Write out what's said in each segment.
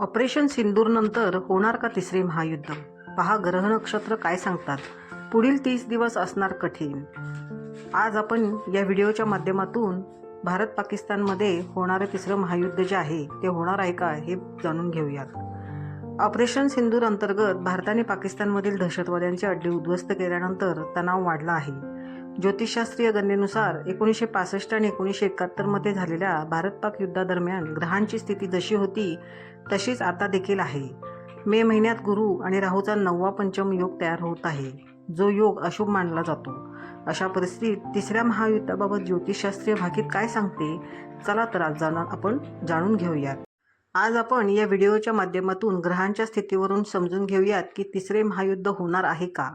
Operation सिंदूरनंतर होणार का तिसरे महायुद्ध? पहा ग्रह नक्षत्र काय सांगतात. पुढील तीस दिवस असणार कठीण. आज आपण या व्हिडिओच्या माध्यमातून भारत पाकिस्तानमध्ये होणारं तिसरं महायुद्ध जे आहे ते होणार आहे का हे जाणून घेऊयात. ऑपरेशन सिंदूर अंतर्गत भारताने पाकिस्तानमधील दहशतवाद्यांचे अड्डे उद्ध्वस्त केल्यानंतर तणाव वाढला आहे. ज्योतिषशास्त्रीय गणनेनुसार एकोणीसशे पासष्ट आणि एकोणीसशे एकाहत्तरमध्ये झालेल्या भारत पाक युद्धादरम्यान ग्रहांची स्थिती जशी होती तशीच आता देखील आहे. मे महिन्यात गुरु आणि राहूचा नववा पंचम योग तयार होत आहे. जो योग अशुभ मानला जातो. अशा परिस्थितीत तिसऱ्या महायुद्धाबाबत ज्योतिषशास्त्रीय भाकीत काय सांगते? चला तर आज जाणून आपण जाणून घेऊयात. आज आपण या व्हिडिओच्या माध्यमातून ग्रहांच्या स्थितीवरून समजून घेऊयात की तिसरे महायुद्ध होणार आहे का?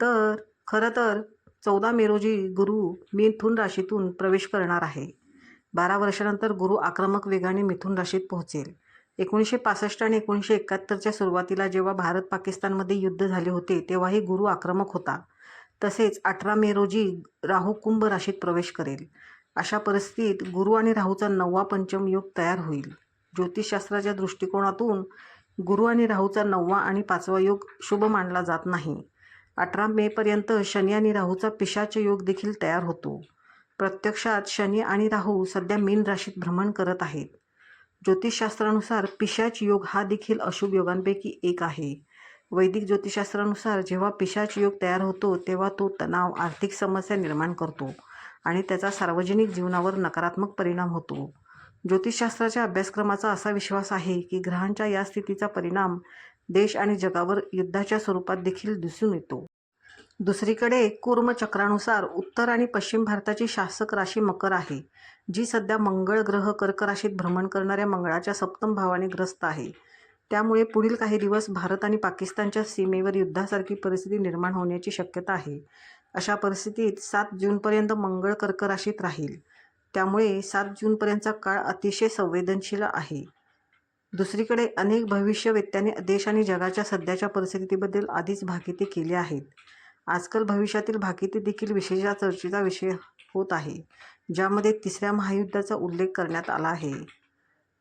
तर खरं तर चौदा मे रोजी गुरु मिथुन राशीतून प्रवेश करणार आहे. बारा वर्षानंतर गुरु आक्रमक वेगाने मिथुन राशीत पोहोचेल. एकोणीसशे पासष्ट आणि एकोणीसशे एकाहत्तरच्या सुरुवातीला जेव्हा भारत पाकिस्तानमध्ये युद्ध झाले होते तेव्हाही गुरु आक्रमक होता. तसेच अठरा मे रोजी राहू कुंभ राशीत प्रवेश करेल. अशा परिस्थितीत गुरु आणि राहूचा नववा पंचम योग तयार होईल. ज्योतिषशास्त्राच्या दृष्टिकोनातून गुरु आणि राहूचा नववा आणि पाचवा योग शुभ मानला जात नाही. अठरा मेपर्यंत शनी आणि राहूचा पिशाच योग देखील तयार होतो. प्रत्यक्षात शनी आणि राहू सध्या मीन राशीत भ्रमण करत आहेत. ज्योतिषशास्त्रानुसार पिशाच योग हा देखील अशुभ योगांपैकी एक आहे. वैदिक ज्योतिषशास्त्रानुसार जेव्हा पिशाच योग तयार होतो तेव्हा तो तणाव आर्थिक समस्या निर्माण करतो आणि त्याचा सार्वजनिक जीवनावर नकारात्मक परिणाम होतो. ज्योतिषशास्त्राच्या अभ्यासक्रमाचा असा विश्वास आहे की ग्रहांच्या या स्थितीचा परिणाम देश आणि जगावर युद्धाच्या स्वरूपात देखील दिसून येतो. दुसरीकडे कूर्मचक्रानुसार उत्तर आणि पश्चिम भारताची शासक राशी मकर आहे जी सध्या मंगळ ग्रह कर्क राशीत भ्रमण करणाऱ्या मंगळाच्या सप्तम भावाने ग्रस्त आहे. त्यामुळे पुढील काही दिवस भारत आणि पाकिस्तानच्या सीमेवर युद्धासारखी परिस्थिती निर्माण होण्याची शक्यता आहे. अशा परिस्थितीत सात जूनपर्यंत मंगळ कर्क राशीत राहील. त्यामुळे सात जूनपर्यंतचा काळ अतिशय संवेदनशील आहे. दुसरीकडे अनेक भविष्यवेत्यांनी देश आणि जगाच्या सध्याच्या परिस्थितीबद्दल आधीच भाकिते केली आहेत. आजकाल भविष्यातील भाकिती देखील विशेषा चर्चेचा विषय होत आहे ज्यामध्ये तिसऱ्या महायुद्धाचा उल्लेख करण्यात आला आहे.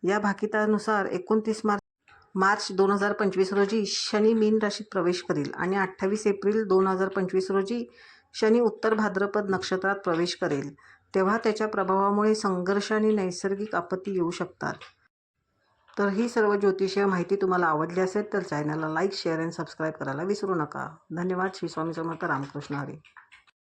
या भाकितानुसार एकोणतीस मार्च मार्च दोन हजार पंचवीस रोजी शनी मीन राशीत प्रवेश करेल आणि अठ्ठावीस एप्रिल दोन हजार पंचवीस रोजी शनी उत्तर भाद्रपद नक्षत्रात प्रवेश करेल. तेव्हा त्याच्या प्रभावामुळे संघर्ष आणि नैसर्गिक आपत्ती येऊ शकतात. तर ही सर्व ज्योतिषीय माहिती तुम्हाला आवडली असेल तर चॅनलला लाईक शेअर अँड सबस्क्राईब करायला विसरू नका. धन्यवाद. श्री स्वामी समर्थ रामकृष्ण हरी.